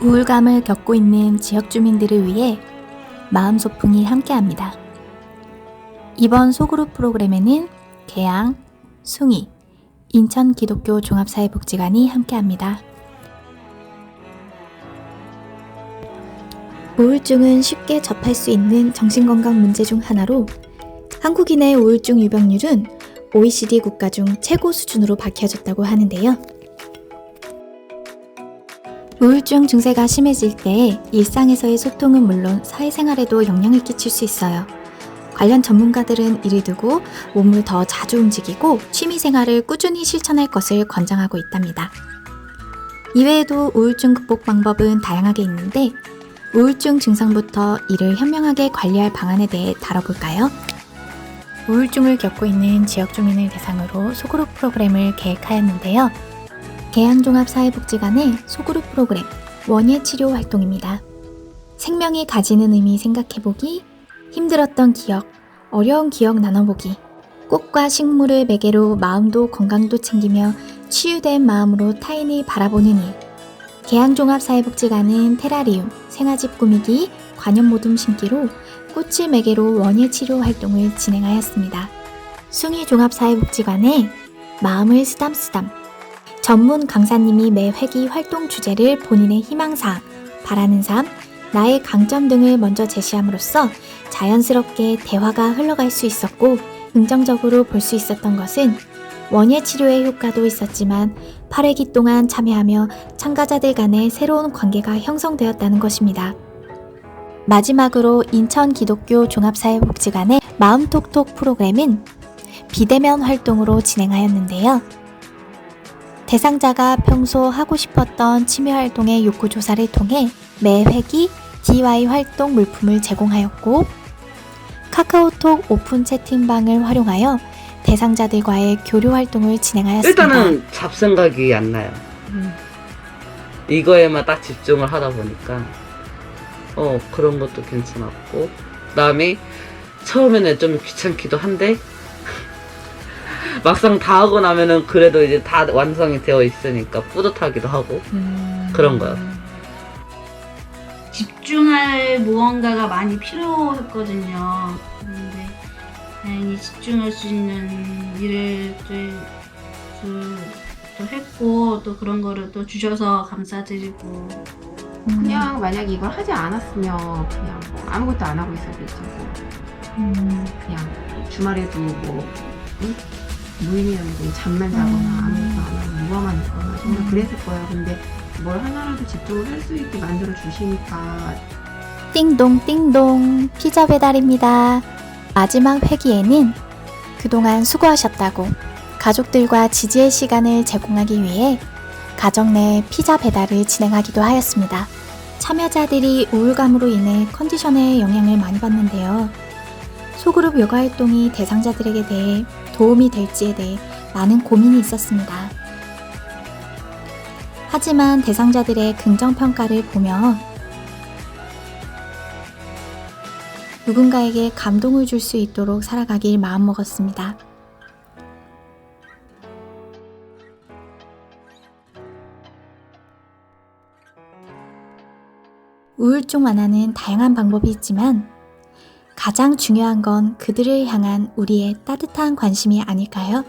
우울감을 겪고 있는 지역 주민들을 위해 마음 소풍이 함께합니다. 이번 소그룹 프로그램에는 계양, 숭이, 인천 기독교 종합사회복지관이 함께합니다. 우울증은 쉽게 접할 수 있는 정신건강 문제 중 하나로 한국인의 우울증 유병률은 OECD 국가 중 최고 수준으로 밝혀졌다고 하는데요. 우울증 증세가 심해질 때 일상에서의 소통은 물론 사회생활에도 영향을 끼칠 수 있어요. 관련 전문가들은 이를 두고 몸을 더 자주 움직이고 취미생활을 꾸준히 실천할 것을 권장하고 있답니다. 이외에도 우울증 극복 방법은 다양하게 있는데 우울증 증상부터 이를 현명하게 관리할 방안에 대해 다뤄볼까요? 우울증을 겪고 있는 지역 주민을 대상으로 소그룹 프로그램을 계획하였는데요. 계양종합사회복지관의 소그룹 프로그램 원예 치료 활동입니다. 생명이 가지는 의미 생각해보기, 힘들었던 기억, 어려운 기억 나눠보기, 꽃과 식물을 매개로 마음도 건강도 챙기며 치유된 마음으로 타인을 바라보는 일. 계양종합사회복지관은 테라리움, 생화집 꾸미기, 관염모둠 심기로 꽃을 매개로 원예 치료 활동을 진행하였습니다. 숭이종합사회복지관의 마음을 쓰담쓰담 전문 강사님이 매 회기 활동 주제를 본인의 희망사항, 바라는 삶, 나의 강점 등을 먼저 제시함으로써 자연스럽게 대화가 흘러갈 수 있었고 긍정적으로 볼 수 있었던 것은 원예 치료의 효과도 있었지만 8회기 동안 참여하며 참가자들 간의 새로운 관계가 형성되었다는 것입니다. 마지막으로 인천 기독교 종합사회복지관의 마음톡톡 프로그램은 비대면 활동으로 진행하였는데요. 대상자가 평소 하고 싶었던 취미 활동의 욕구 조사를 통해 매 회기 DIY 활동 물품을 제공하였고 카카오톡 오픈 채팅방을 활용하여 대상자들과의 교류 활동을 진행하였습니다. 일단은 잡생각이 안 나요. 이거에만 딱 집중을 하다 보니까 어 그런 것도 괜찮았고 그다음에 처음에는 좀 귀찮기도 한데 막상 다 하고 나면은 그래도 이제 다 완성이 되어 있으니까 뿌듯하기도 하고 그런 거요. 집중할 무언가가 많이 필요했거든요. 근데 다행히 집중할 수 있는 일을 또, 또, 또 했고 또 그런 거를 또 주셔서 감사드리고 그냥 만약 이걸 하지 않았으면 그냥 뭐 아무것도 안 하고 있었겠지 뭐. 음, 그냥 주말에도 뭐 응? 무의미하게 잠만 자거나 음. 아무것도 안 하고 누워만 있거나 정말 음. 그랬을 거예요 근데 뭘 하나라도 집중을 할 수 있게 만들어 주시니까 띵동 띵동 피자 배달입니다. 마지막 회기에는 그동안 수고하셨다고 가족들과 지지의 시간을 제공하기 위해 가정 내 피자 배달을 진행하기도 하였습니다. 참여자들이 우울감으로 인해 컨디션에 영향을 많이 받는데요. 소그룹 요가 활동이 대상자들에게 대해 도움이 될지에 대해 많은 고민이 있었습니다. 하지만 대상자들의 긍정평가를 보며 누군가에게 감동을 줄 수 있도록 살아가길 마음먹었습니다. 우울증 완화는 다양한 방법이 있지만 가장 중요한 건 그들을 향한 우리의 따뜻한 관심이 아닐까요?